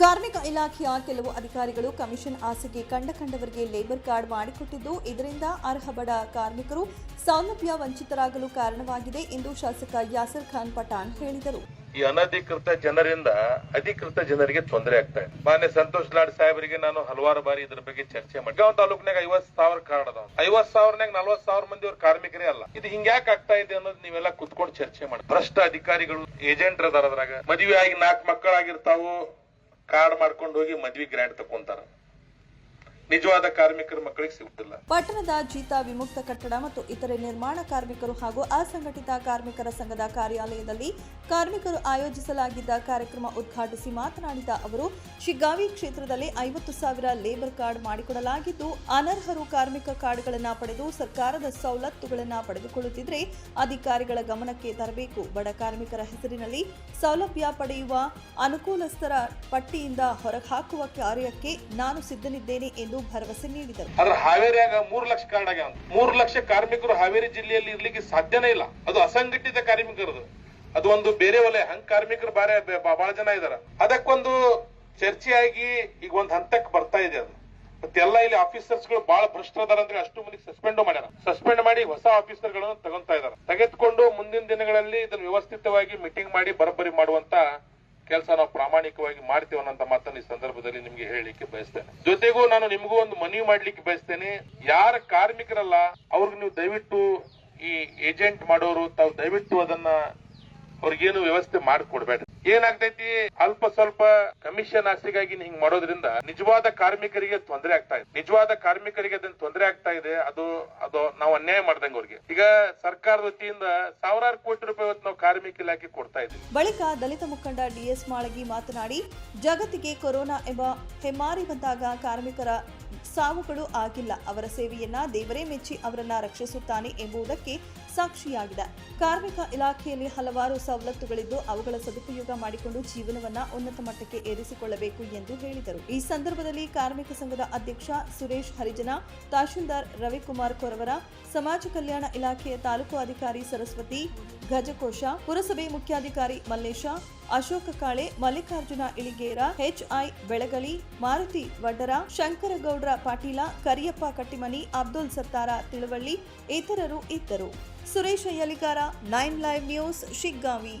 ಕಾರ್ಮಿಕ ಇಲಾಖೆಯ ಕೆಲವು ಅಧಿಕಾರಿಗಳು ಕಮಿಷನ್ ಆಸೆಗೆ ಕಂಡ ಕಂಡವರಿಗೆ ಲೇಬರ್ ಕಾರ್ಡ್ ಮಾಡಿಕೊಟ್ಟಿದ್ದು, ಇದರಿಂದ ಅರ್ಹ ಬಡ ಕಾರ್ಮಿಕರು ಸೌಲಭ್ಯ ವಂಚಿತರಾಗಲು ಕಾರಣವಾಗಿದೆ ಎಂದು ಶಾಸಕ ಯಾಸರ್ ಖಾನ್ ಪಠಾಣ್ ಹೇಳಿದರು. ಈ ಅನಧಿಕೃತ ಜನರಿಂದ ಅಧಿಕೃತ ಜನರಿಗೆ ತೊಂದರೆ ಆಗ್ತಾ ಇದೆ. ಮಾನ್ಯ ಸಂತೋಷ್ ಲಾಡ್ ಸಾಹೇಬರಿಗೆ ನಾನು ಹಲವಾರು ಬಾರಿ ಇದ್ರ ಬಗ್ಗೆ ಚರ್ಚೆ ಮಾಡಿ ತಾಲೂಕ್ನಾಗ ಐವತ್ ಸಾವಿರ ಕಾರ್ಡ್ ಅದಾವ. ಐವತ್ ಸಾವಿರನಾಗ ನಲ್ವತ್ ಸಾವಿರ ಮಂದಿ ಅವ್ರ ಕಾರ್ಮಿಕರೇ ಅಲ್ಲ. ಇದು ಹಿಂಗ್ಯಾಕ್ ಆಗ್ತಾ ಇದೆ ಅನ್ನೋದು ನೀವೆಲ್ಲ ಕುತ್ಕೊಂಡು ಚರ್ಚೆ ಮಾಡಿ. ಭ್ರಷ್ಟ ಅಧಿಕಾರಿಗಳು, ಏಜೆಂಟ್ ಅದಾರ ಅದ್ರಾಗ. ಮದುವೆ ಆಗಿ ನಾಲ್ಕು ಮಕ್ಕಳಾಗಿರ್ತಾವು ಕಾರ್ಡ್ ಮಾಡ್ಕೊಂಡು ಹೋಗಿ ಮದ್ವಿ ಗ್ರ್ಯಾಂಡ್ ತಕೊಂತಾರ. ನಿಜವಾದ ಕಾರ್ಮಿಕರ ಮಕ್ಕಳಿಗೆ ಸಿಗುತ್ತಿಲ್ಲ. ಪಟ್ಟಣದ ಜೀತ ವಿಮುಕ್ತ ಕಟ್ಟಡ ಮತ್ತು ಇತರೆ ನಿರ್ಮಾಣ ಕಾರ್ಮಿಕರು ಹಾಗೂ ಅಸಂಘಟಿತ ಕಾರ್ಮಿಕರ ಸಂಘದ ಕಾರ್ಯಾಲಯದಲ್ಲಿ ಕಾರ್ಮಿಕರು ಆಯೋಜಿಸಲಾಗಿದ್ದ ಕಾರ್ಯಕ್ರಮ ಉದ್ಘಾಟಿಸಿ ಮಾತನಾಡಿದ ಅವರು, ಶಿಗ್ಗಾವಿ ಕ್ಷೇತ್ರದಲ್ಲಿ ಐವತ್ತು ಸಾವಿರ ಲೇಬರ್ ಕಾರ್ಡ್ ಮಾಡಿಕೊಡಲಾಗಿದ್ದು, ಅನರ್ಹರು ಕಾರ್ಮಿಕ ಕಾರ್ಡ್ಗಳನ್ನು ಪಡೆದು ಸರ್ಕಾರದ ಸವಲತ್ತುಗಳನ್ನು ಪಡೆದುಕೊಳ್ಳುತ್ತಿದ್ದರೆ ಅಧಿಕಾರಿಗಳ ಗಮನಕ್ಕೆ ತರಬೇಕು. ಬಡ ಕಾರ್ಮಿಕರ ಹೆಸರಿನಲ್ಲಿ ಸೌಲಭ್ಯ ಪಡೆಯುವ ಅನುಕೂಲಸ್ಥರ ಪಟ್ಟಿಯಿಂದ ಹೊರಹಾಕುವ ಕಾರ್ಯಕ್ಕೆ ನಾನು ಸಿದ್ಧನಿದ್ದೇನೆ ಎಂದು ಭರವಸೆ ನೀಡಿದರು. ಅದ್ರ ಹಾವೇರಿಯಾಗ ಮೂರು ಲಕ್ಷ ಕಾರ್ಡ್ ಆಗ್ಯಾವ. ಮೂರು ಲಕ್ಷ ಕಾರ್ಮಿಕರು ಹಾವೇರಿ ಜಿಲ್ಲೆಯಲ್ಲಿ ಇರ್ಲಿಕ್ಕೆ ಸಾಧ್ಯನೇ ಇಲ್ಲ. ಅದು ಅಸಂಘಟಿತ ಕಾರ್ಮಿಕರದು. ಅದು ಒಂದು ಬೇರೆ ವಲಯ. ಹಂಗ್ ಕಾರ್ಮಿಕರು ಬಾರೆ ಬಹಳ ಜನ ಇದಾರ. ಅದಕ್ಕೊಂದು ಚರ್ಚೆಯಾಗಿ ಈಗ ಒಂದ್ ಹಂತಕ್ಕೆ ಬರ್ತಾ ಇದೆ ಅದು. ಮತ್ತೆಲ್ಲ ಇಲ್ಲಿ ಆಫೀಸರ್ಸ್ಗಳು ಬಹಳ ಭ್ರಷ್ಟರದಾರ ಅಂದ್ರೆ ಅಷ್ಟು ಮಂದಿ ಸಸ್ಪೆಂಡ್ ಮಾಡ್ಯಾರ. ಸಸ್ಪೆಂಡ್ ಮಾಡಿ ಹೊಸ ಆಫೀಸರ್ಗಳನ್ನು ತಗೊಂತಾ ಇದಾರೆ. ತೆಗೆದುಕೊಂಡು ಮುಂದಿನ ದಿನಗಳಲ್ಲಿ ಇದನ್ನು ವ್ಯವಸ್ಥಿತವಾಗಿ ಮೀಟಿಂಗ್ ಮಾಡಿ ಬರಬರಿ ಮಾಡುವಂತ ಕೆಲಸ ನಾವು ಪ್ರಾಮಾಣಿಕವಾಗಿ ಮಾಡ್ತೀವಿ ಅನ್ನೋಂತ ಮಾತನ್ನ ಈ ಸಂದರ್ಭದಲ್ಲಿ ನಿಮ್ಗೆ ಹೇಳಲಿಕ್ಕೆ ಬಯಸ್ತೇನೆ. ಜೊತೆಗೂ ನಾನು ನಿಮಗೂ ಒಂದು ಮನವಿ ಮಾಡ್ಲಿಕ್ಕೆ ಬಯಸ್ತೇನೆ, ಯಾರ ಕಾರ್ಮಿಕರಲ್ಲ, ಅವ್ರಿಗೆ ನೀವು ದಯವಿಟ್ಟು ಈ ಏಜೆಂಟ್ ಮಾಡೋರು, ತಾವು ದಯವಿಟ್ಟು ಅದನ್ನ ಅವ್ರಿಗೇನು ವ್ಯವಸ್ಥೆ ಮಾಡಿಕೊಡ್ಬೇಡ್ರಿ ಏನಾಗ್ತೈತಿ? ಅಲ್ಪ ಸ್ವಲ್ಪ ಕಮಿಷನ್ ಆಸೆಗಾಗಿ ಹಿಂಗ್ ಮಾಡೋದ್ರಿಂದ ನಿಜವಾದ ಕಾರ್ಮಿಕರಿಗೆ ತೊಂದರೆ ಆಗ್ತಾ ಇದೆ. ನಿಜವಾದ ಕಾರ್ಮಿಕರಿಗೆ ಅದನ್ನ ತೊಂದರೆ ಆಗ್ತಾ ಇದೆ. ಅದು ಅದು ನಾವು ಅನ್ಯಾಯ ಮಾಡ್ದಂಗ ಅವ್ರಿಗೆ. ಈಗ ಸರ್ಕಾರದ ವತಿಯಿಂದ ಸಾವಿರಾರು ಕೋಟಿ ರೂಪಾಯಿ ನಾವು ಕಾರ್ಮಿಕ ಇಲಾಖೆ ಕೊಡ್ತಾ ಇದ್ದೀವಿ. ಬಳಿಕ ದಲಿತ ಮುಖಂಡ ಡಿಎಸ್ ಮಾಳಗಿ ಮಾತನಾಡಿ, ಜಗತ್ತಿಗೆ ಕೊರೋನಾ ಎಂಬ ಹೆಮ್ಮಾರಿ ಬಂದಾಗ ಕಾರ್ಮಿಕರ ಸಾವುಗಳು ಆಗಿಲ್ಲ. ಅವರ ಸೇವೆಯನ್ನ ದೇವರೇ ಮೆಚ್ಚಿ ಅವರನ್ನ ರಕ್ಷಿಸುತ್ತಾನೆ ಎಂಬುದಕ್ಕೆ ಸಾಕ್ಷಿಯಾಗಿದೆ. ಕಾರ್ಮಿಕ ಇಲಾಖೆಯಲ್ಲಿ ಹಲವಾರು ಸವಲತ್ತುಗಳಿದ್ದು ಅವುಗಳ ಸದುಪಯೋಗ ಮಾಡಿಕೊಂಡು ಜೀವನವನ್ನ ಉನ್ನತ ಮಟ್ಟಕ್ಕೆ ಏರಿಸಿಕೊಳ್ಳಬೇಕು ಎಂದು ಹೇಳಿದರು. ಈ ಸಂದರ್ಭದಲ್ಲಿ ಕಾರ್ಮಿಕ ಸಂಘದ ಅಧ್ಯಕ್ಷ ಸುರೇಶ್ ಹರಿಜನ, ತಹಶೀಲ್ದಾರ್ ರವಿಕುಮಾರ್ ಕೊರವರ, ಸಮಾಜ ಕಲ್ಯಾಣ ಇಲಾಖೆಯ ತಾಲೂಕು ಅಧಿಕಾರಿ ಸರಸ್ವತಿ, ಗಜಕೋಶ, ಪುರಸಭೆ ಮುಖ್ಯಾಧಿಕಾರಿ ಮಲ್ಲೇಶ, ಅಶೋಕ ಕಾಳೆ, ಮಲ್ಲಿಕಾರ್ಜುನ ಇಳಿಗೇರ ಎಚ್ಐ ಬೆಳಗಲಿ, ಮಾರುತಿ ವಡ್ಡರ, ಶಂಕರಗೌಡ್ರ ಪಾಟೀಲ, ಕರಿಯಪ್ಪ ಕಟ್ಟಿಮನಿ, ಅಬ್ದುಲ್ ಸತ್ತಾರ ತಿಳುವಳ್ಳಿ ಇತರರು ಇದ್ದರು. Suresh Yaligar, nine live news, Shiggavi.